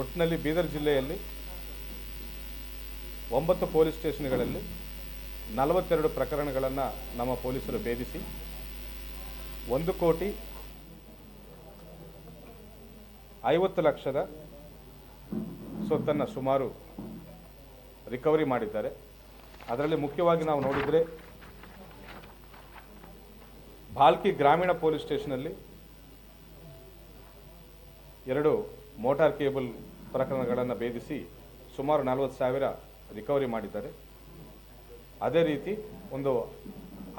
ಒಟ್ಟಿನಲ್ಲಿ ಬೀದರ್ ಜಿಲ್ಲೆಯಲ್ಲಿ ಒಂಬತ್ತು ಪೊಲೀಸ್ ಸ್ಟೇಷನ್ಗಳಲ್ಲಿ ನಲವತ್ತೆರಡು ಪ್ರಕರಣಗಳನ್ನು ನಮ್ಮ ಪೊಲೀಸರು ಭೇದಿಸಿ, ಒಂದು ಕೋಟಿ ಐವತ್ತು ಲಕ್ಷದ ಸೊತ್ತನ್ನು ಸುಮಾರು ರಿಕವರಿ ಮಾಡಿದ್ದಾರೆ. ಅದರಲ್ಲಿ ಮುಖ್ಯವಾಗಿ ನಾವು ನೋಡಿದರೆ ಭಾಲ್ಕಿ ಗ್ರಾಮೀಣ ಪೊಲೀಸ್ ಸ್ಟೇಷನಲ್ಲಿ ಎರಡು ಮೋಟಾರ್ ಕೇಬಲ್ ಪ್ರಕರಣಗಳನ್ನು ಭೇದಿಸಿ ಸುಮಾರು ನಲವತ್ತು ಸಾವಿರ ರಿಕವರಿ ಮಾಡಿದ್ದಾರೆ. ಅದೇ ರೀತಿ ಒಂದು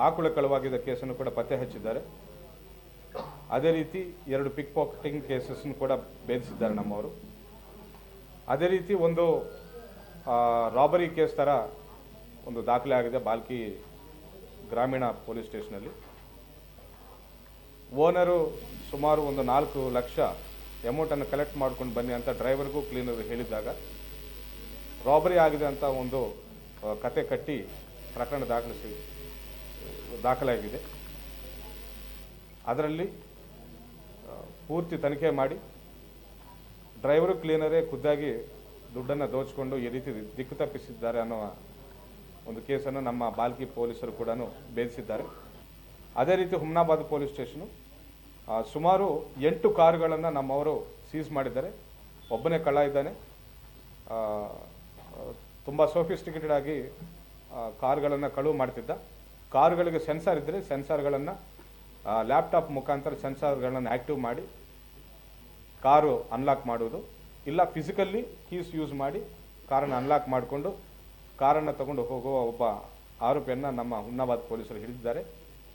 ಆಕುಳ ಕಳವಾಗಿದ್ದ ಕೇಸನ್ನು ಕೂಡ ಪತ್ತೆ ಹಚ್ಚಿದ್ದಾರೆ. ಅದೇ ರೀತಿ ಎರಡು ಪಿಕ್ ಪಾಕೆಟಿಂಗ್ ಕೇಸಸ್ನು ಕೂಡ ಭೇದಿಸಿದ್ದಾರೆ ನಮ್ಮವರು. ಅದೇ ರೀತಿ ಒಂದು ರಾಬರಿ ಕೇಸ್ ಥರ ಒಂದು ದಾಖಲೆ ಆಗಿದೆ ಬಾಲ್ಕಿ ಗ್ರಾಮೀಣ ಪೊಲೀಸ್ ಸ್ಟೇಷನಲ್ಲಿ. ಓನರು ಸುಮಾರು ಒಂದು ನಾಲ್ಕು ಲಕ್ಷ ಅಮೌಂಟನ್ನು ಕಲೆಕ್ಟ್ ಮಾಡ್ಕೊಂಡು ಬನ್ನಿ ಅಂತ ಡ್ರೈವರ್ಗೂ ಕ್ಲೀನರ್ ಹೇಳಿದಾಗ ರಾಬರಿ ಆಗಿದೆ ಅಂತ ಒಂದು ಕತೆ ಕಟ್ಟಿ ಪ್ರಕರಣ ದಾಖಲಿಸಿ ದಾಖಲಾಗಿದೆ. ಅದರಲ್ಲಿ ಪೂರ್ತಿ ತನಿಖೆ ಮಾಡಿ ಡ್ರೈವರು ಕ್ಲೀನರೇ ಖುದ್ದಾಗಿ ದುಡ್ಡನ್ನು ದೋಚಿಕೊಂಡು ಈ ರೀತಿ ದಿಕ್ಕು ತಪ್ಪಿಸಿದ್ದಾರೆ ಅನ್ನೋ ಒಂದು ಕೇಸನ್ನು ನಮ್ಮ ಬಾಲ್ಕಿ ಪೊಲೀಸರು ಕೂಡ ಬೇಧಿಸಿದ್ದಾರೆ ಅದೇ ರೀತಿ ಹುಮ್ನಾಬಾದ್ ಪೊಲೀಸ್ ಸ್ಟೇಷನು ಸುಮಾರು ಎಂಟು ಕಾರುಗಳನ್ನು ನಮ್ಮವರು ಸೀಸ್ ಮಾಡಿದ್ದಾರೆ. ಒಬ್ಬನೇ ಕಳ್ಳ ಇದ್ದಾನೆ. ತುಂಬ ಸೋಫಿಸ್ಟಿಕೇಟೆಡ್ ಆಗಿ ಕಾರುಗಳನ್ನು ಕಳುವು ಮಾಡ್ತಿದ್ದ. ಕಾರುಗಳಿಗೆ ಸೆನ್ಸಾರ್ ಇದ್ದರೆ ಸೆನ್ಸಾರ್ಗಳನ್ನು ಲ್ಯಾಪ್ಟಾಪ್ ಮುಖಾಂತರ ಸೆನ್ಸಾರ್ಗಳನ್ನು ಆ್ಯಕ್ಟಿವ್ ಮಾಡಿ, ಕಾರು ಅನ್ಲಾಕ್ ಮಾಡುವುದು. ಇಲ್ಲ ಫಿಸಿಕಲ್ಲಿ ಕೀಸ್ ಯೂಸ್ ಮಾಡಿ, ಕಾರನ್ನು ಅನ್ಲಾಕ್ ಮಾಡಿಕೊಂಡು, ಕಾರನ್ನು ತಗೊಂಡು ಹೋಗುವ ಒಬ್ಬ ಆರೋಪಿಯನ್ನು ನಮ್ಮ ಹುಮ್ನಾಬಾದ್ ಪೊಲೀಸರು ಹಿಡಿದಿದ್ದಾರೆ.